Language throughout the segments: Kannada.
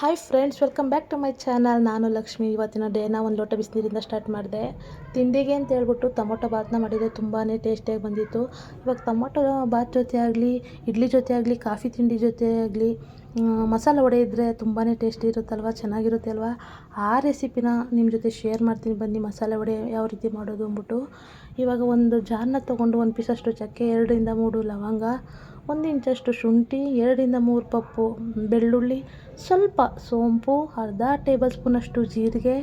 Hi friends welcome back to my channel ನಾನು ಲಕ್ಷ್ಮಿ. ಇವತ್ತಿನ ಡೇನ ಒಂದು ಲೋಟ ಬಿಸಿನೀರಿಂದ ಸ್ಟಾರ್ಟ್ ಮಾಡಿದೆ. ತಿಂಡಿಗೆ ಅಂತ ಹೇಳ್ಬಿಟ್ಟು ಟೊಮೊಟೊ ಬಾತನ್ನ ಮಾಡಿದೆ. ತುಂಬಾ ಟೇಸ್ಟಿಯಾಗಿ ಬಂದಿತ್ತು. ಇವಾಗ ಟೊಮೊಟೊ ಬಾತ್ ಜೊತೆ ಆಗಲಿ, ಇಡ್ಲಿ ಜೊತೆ ಆಗಲಿ, ಕಾಫಿ ತಿಂಡಿ ಜೊತೆ ಆಗಲಿ ಮಸಾಲೆ ವಡೆ ಇದ್ದರೆ ತುಂಬಾ ಟೇಸ್ಟಿ ಇರುತ್ತಲ್ವ? ಚೆನ್ನಾಗಿರುತ್ತೆ ಅಲ್ವಾ? ಆ ರೆಸಿಪಿನ ನಿಮ್ಮ ಜೊತೆ ಶೇರ್ ಮಾಡ್ತೀನಿ. ಬನ್ನಿ ಮಸಾಲೆ ವಡೆ ಯಾವ ರೀತಿ ಮಾಡೋದು ಅಂದ್ಬಿಟ್ಟು. ಇವಾಗ ಒಂದು ಜಾರ್ನ ತೊಗೊಂಡು ಒಂದು ಪೀಸಷ್ಟು ಚಕ್ಕೆ ಎರಡರಿಂದ ಮೂರು ಲವಂಗ ಒಂದು ಇಂಚಷ್ಟು ಶುಂಠಿ, ಎರಡರಿಂದ ಮೂರು ಪಪ್ಪು ಬೆಳ್ಳುಳ್ಳಿ, ಸ್ವಲ್ಪ ಸೋಂಪು, ಅರ್ಧ ಟೇಬಲ್ ಸ್ಪೂನಷ್ಟು ಜೀರಿಗೆ,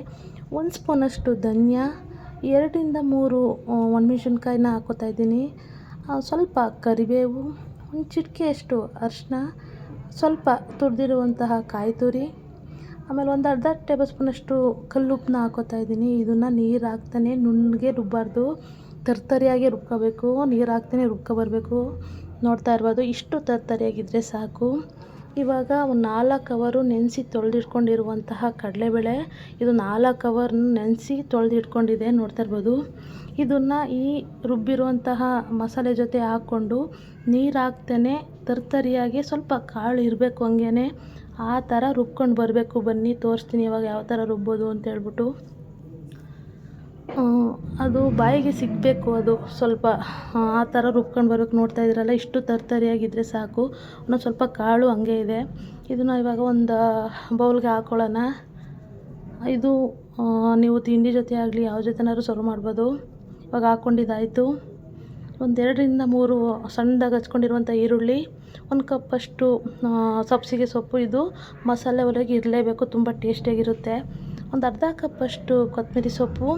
ಒಂದು ಸ್ಪೂನಷ್ಟು ಧನಿಯಾ, ಎರಡರಿಂದ ಮೂರು ಒಣಮೆಣ್ಸಿನ್ಕಾಯಿನ ಹಾಕೋತಾ ಇದ್ದೀನಿ. ಸ್ವಲ್ಪ ಕರಿಬೇವು, ಒಂದು ಚಿಟಿಕೆಯಷ್ಟು ಅರಿಶಿನ ಸ್ವಲ್ಪ ತುರಿದಿರುವಂತಹ ಕಾಯಿ ತುರಿ, ಆಮೇಲೆ ಒಂದು ಅರ್ಧ ಟೇಬಲ್ ಸ್ಪೂನಷ್ಟು ಕಲ್ಲುಪ್ಪನ್ನ ಹಾಕೋತಾ ಇದ್ದೀನಿ. ಇದನ್ನು ನೀರು ಹಾಕ್ತಾನೆ ನುಣ್ಣಗೆ ರುಬ್ಬಾರ್ದು. ತರ್ತರಿಯಾಗಿ ರುಬ್ಕೋಬೇಕು, ನೀರು ಹಾಕ್ತಾನೆ ರುಬ್ಕೊಬರ್ಬೇಕು ನೋಡ್ತಾ ಇರ್ಬೋದು. ಇಷ್ಟು ತರ್ತರಿಯಾಗಿದ್ದರೆ ಸಾಕು. ಇವಾಗ ಒಂದು ನಾಲ್ಕು ಅವರು ನೆನೆಸಿ ತೊಳೆದಿಟ್ಕೊಂಡಿರುವಂತಹ ಕಡಲೆಬೇಳೆ. ಇದು ನಾಲ್ಕು ಅವರ್ ನೆನೆಸಿ ತೊಳೆದಿಟ್ಕೊಂಡಿದೆ ನೋಡ್ತಾ ಇರ್ಬೋದು. ಇದನ್ನು ಈ ರುಬ್ಬಿರುವಂತಹ ಮಸಾಲೆ ಜೊತೆ ಹಾಕ್ಕೊಂಡು ನೀರು ಹಾಕ್ತೇನೆ. ತರ್ತರಿಯಾಗಿ ಸ್ವಲ್ಪ ಕಾಳು ಇರಬೇಕು ಹಂಗೇ ಆ ಥರ ರುಬ್ಕೊಂಡು ಬರಬೇಕು. ಬನ್ನಿ, ತೋರಿಸ್ತೀನಿ ಇವಾಗ ಯಾವ ಥರ ರುಬ್ಬೋದು ಅಂತ ಹೇಳ್ಬಿಟ್ಟು. ಅದು ಬಾಯಿಗೆ ಸಿಗಬೇಕು ಅದು. ಸ್ವಲ್ಪ, ಆ ಥರ ರುಬ್ಕೊಂಡು ಬರ್ಬೇಕು. ನೋಡ್ತಾ ಇದ್ದೀರಲ್ಲ, ಇಷ್ಟು ತರ್ತರಿಯಾಗಿದ್ದರೆ ಸಾಕು. ಇನ್ನೊಂದು ಸ್ವಲ್ಪ ಕಾಳು ಹಂಗೆ ಇದೆ. ಇದನ್ನು ಇವಾಗ ಒಂದು ಬೌಲ್ಗೆ ಹಾಕ್ಕೊಳ್ಳೋಣ ಇದು ನೀವು ತಿಂಡಿ ಜೊತೆ ಆಗಲಿ, ಯಾವ ಜೊತೆನಾದ್ರು ಸರ್ವ್ ಮಾಡ್ಬೋದು. ಇವಾಗ ಹಾಕ್ಕೊಂಡಿದ್ದಾಯಿತು ಒಂದೆರಡರಿಂದ ಮೂರು ಸಣ್ಣದಾಗಿ ಹಚ್ಕೊಂಡಿರುವಂಥ ಈರುಳ್ಳಿ, ಒಂದು ಕಪ್ಪಷ್ಟು ಸಬ್ಸಿಗೆ ಸೊಪ್ಪು ಇದು. ಮಸಾಲೆ ಒಳಗೆ ಇರಲೇಬೇಕು, ತುಂಬ ಟೇಸ್ಟಿಯಾಗಿರುತ್ತೆ ಒಂದು ಅರ್ಧ ಕಪ್ಪಷ್ಟು ಕೊತ್ತಂಬರಿ ಸೊಪ್ಪು.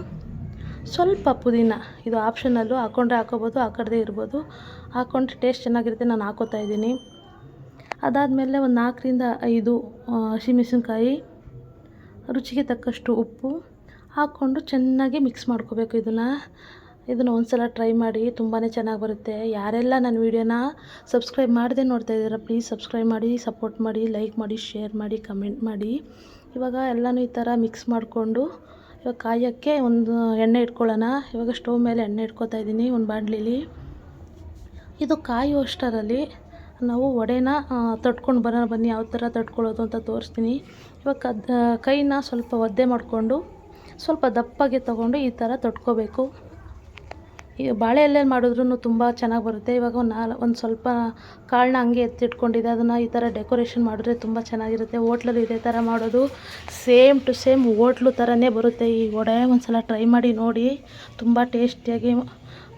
ಸ್ವಲ್ಪ ಪುದೀನ ಇದು ಆಪ್ಷನಲ್ಲು ಹಾಕ್ಕೊಂಡ್ರೆ ಹಾಕ್ಕೊಬೋದು ಹಾಕದೇ ಇರ್ಬೋದು. ಹಾಕ್ಕೊಂಡ್ರೆ ಟೇಸ್ಟ್ ಚೆನ್ನಾಗಿರುತ್ತೆ, ನಾನು ಹಾಕೋತಾ ಇದ್ದೀನಿ. ಅದಾದಮೇಲೆ ಒಂದು ನಾಲ್ಕರಿಂದ ಐದು ಹಸಿಮೆಣ್ಸಿನ್ಕಾಯಿ, ರುಚಿಗೆ ತಕ್ಕಷ್ಟು ಉಪ್ಪು ಹಾಕ್ಕೊಂಡು ಚೆನ್ನಾಗಿ ಮಿಕ್ಸ್ ಮಾಡ್ಕೋಬೇಕು ಇದನ್ನು. ಇದನ್ನು ಒಂದು ಸಲ ಟ್ರೈ ಮಾಡಿ ತುಂಬಾ ಚೆನ್ನಾಗಿ ಬರುತ್ತೆ. ಯಾರೆಲ್ಲ ನನ್ನ ವೀಡಿಯೋನ ಸಬ್ಸ್ಕ್ರೈಬ್ ಮಾಡದೆ ನೋಡ್ತಾ ಇದ್ದೀರಾ ಪ್ಲೀಸ್ ಸಬ್ಸ್ಕ್ರೈಬ್ ಮಾಡಿ ಸಪೋರ್ಟ್ ಮಾಡಿ ಲೈಕ್ ಮಾಡಿ ಶೇರ್ ಮಾಡಿ ಕಮೆಂಟ್ ಮಾಡಿ. ಇವಾಗ ಎಲ್ಲನೂ ಈ ಥರ ಮಿಕ್ಸ್ ಮಾಡಿಕೊಂಡು ಇವಾಗ ಕಾಯೋಕ್ಕೆ ಒಂದು ಎಣ್ಣೆ ಇಟ್ಕೊಳ್ಳೋಣ. ಇವಾಗ ಸ್ಟವ್ ಮೇಲೆ ಎಣ್ಣೆ ಇಟ್ಕೊತಾ ಇದ್ದೀನಿ, ಒಂದು ಬಾಂಡ್ಲಿಲಿ. ಇದು ಕಾಯುವಷ್ಟರಲ್ಲಿ ನಾವು ವಡೆನ ತಟ್ಕೊಂಡು ಬರೋಣ, ಬನ್ನಿ ಯಾವ ಥರ ತಟ್ಕೊಳ್ಳೋದು ಅಂತ ತೋರಿಸ್ತೀನಿ. ಇವಾಗ ಕದ್, ಕೈನ ಸ್ವಲ್ಪ ಒದ್ದೆ ಮಾಡಿಕೊಂಡು ಸ್ವಲ್ಪ ದಪ್ಪಗೆ ತೊಗೊಂಡು ಈ ಥರ ತಟ್ಕೋಬೇಕು. ಈ ಬಾಳೆ ಎಲೆಯಲ್ಲಿ ಮಾಡಿದ್ರೂ ತುಂಬ ಚೆನ್ನಾಗಿ ಬರುತ್ತೆ. ಇವಾಗ ಒಂದು ನಾಲ್, ಒಂದು ಸ್ವಲ್ಪ ಕಾಳನ್ನ ಹಂಗೆ ಎತ್ತಿಟ್ಕೊಂಡಿದ್ದೆ ಅದನ್ನು ಈ ಥರ ಡೆಕೋರೇಷನ್ ಮಾಡಿದ್ರೆ ತುಂಬ ಚೆನ್ನಾಗಿರುತ್ತೆ. ಹೋಟ್ಲಲ್ಲಿ ಇದೇ ಥರ ಮಾಡೋದು. ಸೇಮ್ ಟು ಸೇಮ್ ಹೋಟ್ಲು ಥರನೇ ಬರುತ್ತೆ. ಈ ವಡೆ ಒಂದು ಸಲ ಟ್ರೈ ಮಾಡಿ ನೋಡಿ. ತುಂಬ ಟೇಸ್ಟಿಯಾಗಿ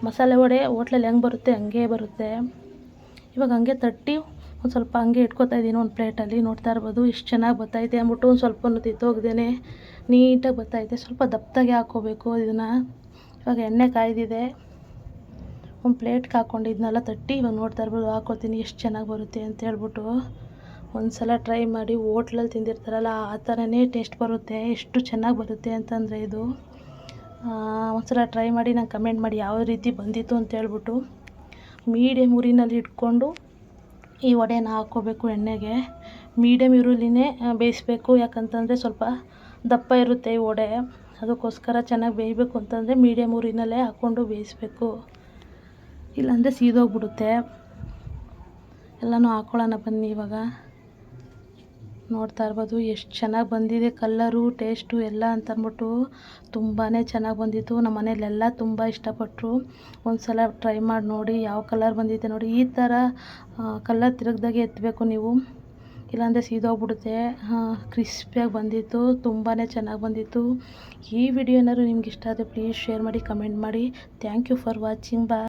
ಮಸಾಲೆ ವಡೆ ಹೋಟ್ಲಲ್ಲಿ ಹೆಂಗೆ ಬರುತ್ತೆ ಹಂಗೆ ಬರುತ್ತೆ. ಇವಾಗ ಹಂಗೆ ತಟ್ಟಿ ಒಂದು ಸ್ವಲ್ಪ ಹಂಗೆ ಇಟ್ಕೊತಾ ಇದ್ದೀನಿ ಒಂದು ಪ್ಲೇಟಲ್ಲಿ. ನೋಡ್ತಾ ಇರ್ಬೋದು ಇಷ್ಟು ಚೆನ್ನಾಗಿ ಬರ್ತಾಯಿದೆ ಅಂದ್ಬಿಟ್ಟು ಒಂದು ಸ್ವಲ್ಪ ತಿತ್ತೋಗ್ದೇ ನೀಟಾಗಿ ಬರ್ತಾಯಿದೆ ಸ್ವಲ್ಪ ದಪ್ಪದಾಗೆ ಹಾಕ್ಕೋಬೇಕು ಇದನ್ನು. ಇವಾಗ ಎಣ್ಣೆ ಕಾಯ್ದಿದೆ. ಒಂದು ಪ್ಲೇಟ್ಗೆ ಹಾಕೊಂಡಿದ್ನಲ್ಲ ತಟ್ಟಿ ಇವಾಗ ನೋಡ್ತಾ ಇರ್ಬೋದು ಹಾಕ್ಕೊತೀನಿ ಎಷ್ಟು ಚೆನ್ನಾಗಿ ಬರುತ್ತೆ ಅಂತ ಹೇಳ್ಬಿಟ್ಟು ಒಂದು ಸಲ ಟ್ರೈ ಮಾಡಿ ಹೋಟ್ಲಲ್ಲಿ ತಿಂದಿರ್ತಾರಲ್ಲ, ಆ ಥರನೇ ಟೇಸ್ಟ್ ಬರುತ್ತೆ, ಎಷ್ಟು ಚೆನ್ನಾಗಿ ಬರುತ್ತೆ ಅಂತಂದರೆ ಇದು. ಒಂದು ಸಲ ಟ್ರೈ ಮಾಡಿ ನಂಗೆ ಕಮೆಂಟ್ ಮಾಡಿ ಯಾವ ರೀತಿ ಬಂದಿತ್ತು ಅಂತ ಹೇಳ್ಬಿಟ್ಟು. ಮೀಡಿಯಮ್ ಉರಿನಲ್ಲಿ ಇಟ್ಕೊಂಡು ಈ ವಡೆನ ಹಾಕ್ಕೋಬೇಕು ಎಣ್ಣೆಗೆ. ಮೀಡಿಯಮ್ ಈರುಳ್ಳಿನೇ ಬೇಯಿಸ್ಬೇಕು, ಯಾಕಂತಂದರೆ ಸ್ವಲ್ಪ ದಪ್ಪ ಇರುತ್ತೆ ಈ ವಡೆ. ಅದಕ್ಕೋಸ್ಕರ ಚೆನ್ನಾಗಿ ಬೇಯಬೇಕು ಅಂತಂದರೆ ಮೀಡಿಯಮ್ ಉರಿನಲ್ಲೇ ಹಾಕ್ಕೊಂಡು ಬೇಯಿಸ್ಬೇಕು. ಇಲ್ಲಾಂದರೆ ಸೀದೋಗ್ಬಿಡುತ್ತೆ. ಎಲ್ಲನೂ ಹಾಕ್ಕೊಳ್ಳೋಣ ಬನ್ನಿ ಇವಾಗ. ನೋಡ್ತಾ ಇರ್ಬೋದು, ಎಷ್ಟು ಚೆನ್ನಾಗಿ ಬಂದಿದೆ ಕಲ್ಲರು, ಟೇಸ್ಟು ಎಲ್ಲ ಅಂತ ಅಂದ್ಬಿಟ್ಟು ತುಂಬಾ ಚೆನ್ನಾಗಿ ಬಂದಿತ್ತು. ನಮ್ಮ ಮನೇಲೆಲ್ಲ ತುಂಬ ಇಷ್ಟಪಟ್ಟರು ಒಂದು ಸಲ ಟ್ರೈ ಮಾಡಿ ನೋಡಿ ಯಾವ ಕಲರ್ ಬಂದಿದೆ ನೋಡಿ. ಈ ಥರ ಕಲರ್ ತಿರುಗ್ದಾಗೆ ಎತ್ತಬೇಕು ನೀವು. ಇಲ್ಲಾಂದರೆ ಸೀದೋಗ್ಬಿಡುತ್ತೆ. ಕ್ರಿಸ್ಪಿಯಾಗಿ ಬಂದಿತ್ತು ತುಂಬಾ ಚೆನ್ನಾಗಿ ಬಂದಿತ್ತು. ಈ ವಿಡಿಯೋ ಏನಾದ್ರು ನಿಮ್ಗೆ ಇಷ್ಟ ಆದರೆ ಪ್ಲೀಸ್ ಶೇರ್ ಮಾಡಿ ಕಮೆಂಟ್ ಮಾಡಿ. ಥ್ಯಾಂಕ್ ಯು ಫಾರ್ ವಾಚಿಂಗ್ ಬಾ